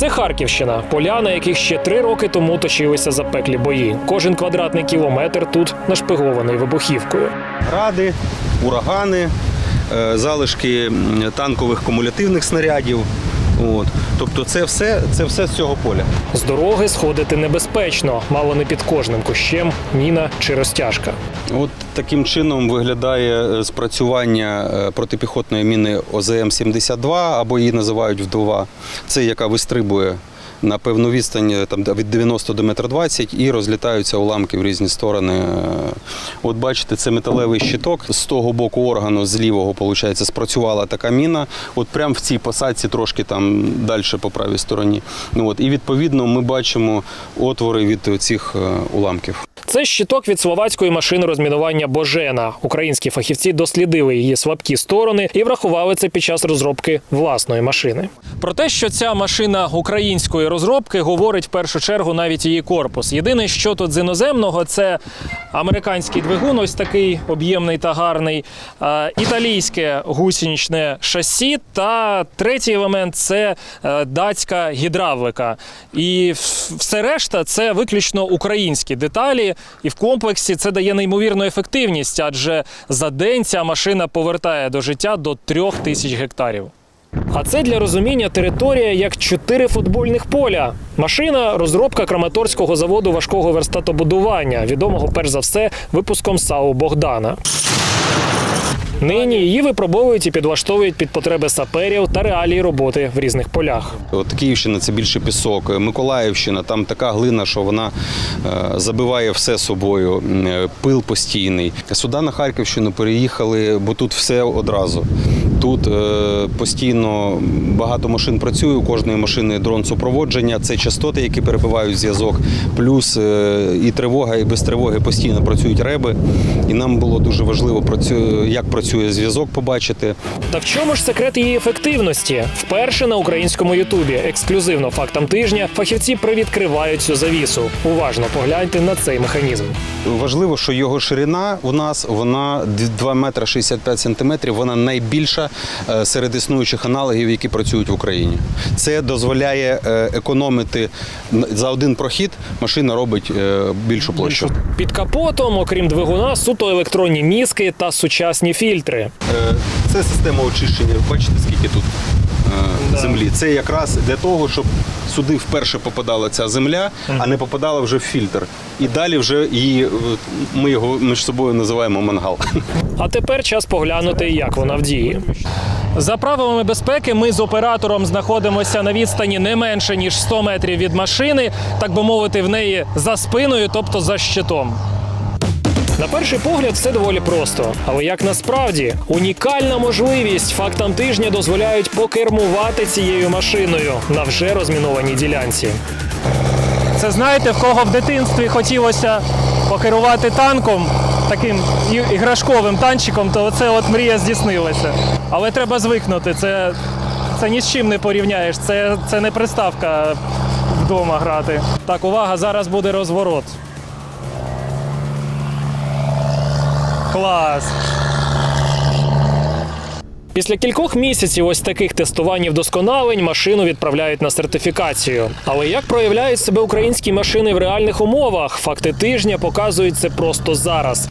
Це Харківщина, поля, на яких ще три роки тому точилися запеклі бої. Кожен квадратний кілометр тут нашпигований вибухівкою. Гради, урагани, е, залишки танкових кумулятивних снарядів. От. Тобто це все, це все з цього поля. З дороги сходити небезпечно, мало не під кожним кущем, міна чи розтяжка. От таким чином виглядає е, спрацювання е, протипіхотної міни ОЗМ-72, або її називають вдова. Це яка вистрибує на певну відстань е, там, від 90 до 1,20 м і розлітаються уламки в різні сторони. Е, От бачите, це металевий щиток. З того боку органу, з лівого, виходить, спрацювала така міна. От прямо в цій посадці, трошки там далі по правій стороні. Ну, От, і відповідно ми бачимо отвори від цих е, уламків. Це щиток від словацької машини розмінування Божена. Українські фахівці дослідили її слабкі сторони і врахували це під час розробки власної машини. Про те, що ця машина української розробки, говорить в першу чергу навіть її корпус. Єдине, що тут з іноземного, це американський двигун, ось такий об'ємний та гарний, італійське гусеничне шасі. Та третій елемент це е, датська гідравлика. І все решта це виключно українські деталі. І в комплексі це дає неймовірну ефективність, адже за день ця машина повертає до життя до трьох тисяч гектарів. А це для розуміння територія як чотири футбольних поля. Машина розробка Краматорського заводу важкого верстатобудування, відомого перш за все випуском САУ Богдана. Нині її випробовують і підлаштовують під потреби саперів та реалії роботи в різних полях. От Київщина це більше пісок. Миколаївщина там така глина, що вона е, забиває все собою. Е, Пил постійний. Сюди на Харківщину переїхали, бо тут все одразу. Тут е, постійно багато машин працює. У кожної машини дрон супроводження. Це частоти, які перебивають зв'язок. Плюс е, і тривога, і без тривоги постійно працюють реби. І нам було дуже важливо як працює зв'язок, побачити. Та в чому ж секрет її ефективності? Вперше на українському Ютубі ексклюзивно фактам тижня фахівці привідкривають цю завісу. Уважно погляньте на цей механізм. Важливо, що його ширина у нас вона 2 метри 65 сантиметрів. Вона найбільша серед існуючих аналогів, які працюють в Україні. Це дозволяє е, економити за один прохід. Машина робить е, більшу площу. Під капотом, окрім двигуна, суто електронні мізки та сучасні фільтри. Е, Це система очищення. Бачите, скільки тут е, землі. Це якраз для того, щоб сюди вперше попадала ця земля, а не попадала вже в фільтр. І далі вже її е, ми його між собою називаємо мангал. А тепер час поглянути, як вона в дії. За правилами безпеки, ми з оператором знаходимося на відстані не менше ніж 100 метрів від машини, так би мовити, в неї за спиною, тобто за щитом. На перший погляд все доволі просто, але як насправді унікальна можливість фактам тижня дозволяють покермувати цією машиною на вже розмінованій ділянці. Це знаєте, в кого в дитинстві хотілося покерувати танком, таким іграшковим танчиком, то це от мрія здійснилася. Але треба звикнути. Це, це ні з чим не порівняєш. Це, це не приставка вдома грати. Так, увага, зараз буде розворот. Клас. Після кількох місяців ось таких тестувань і вдосконалень машину відправляють на сертифікацію. Але як проявляють себе українські машини в реальних умовах? Факти тижня показують це просто зараз.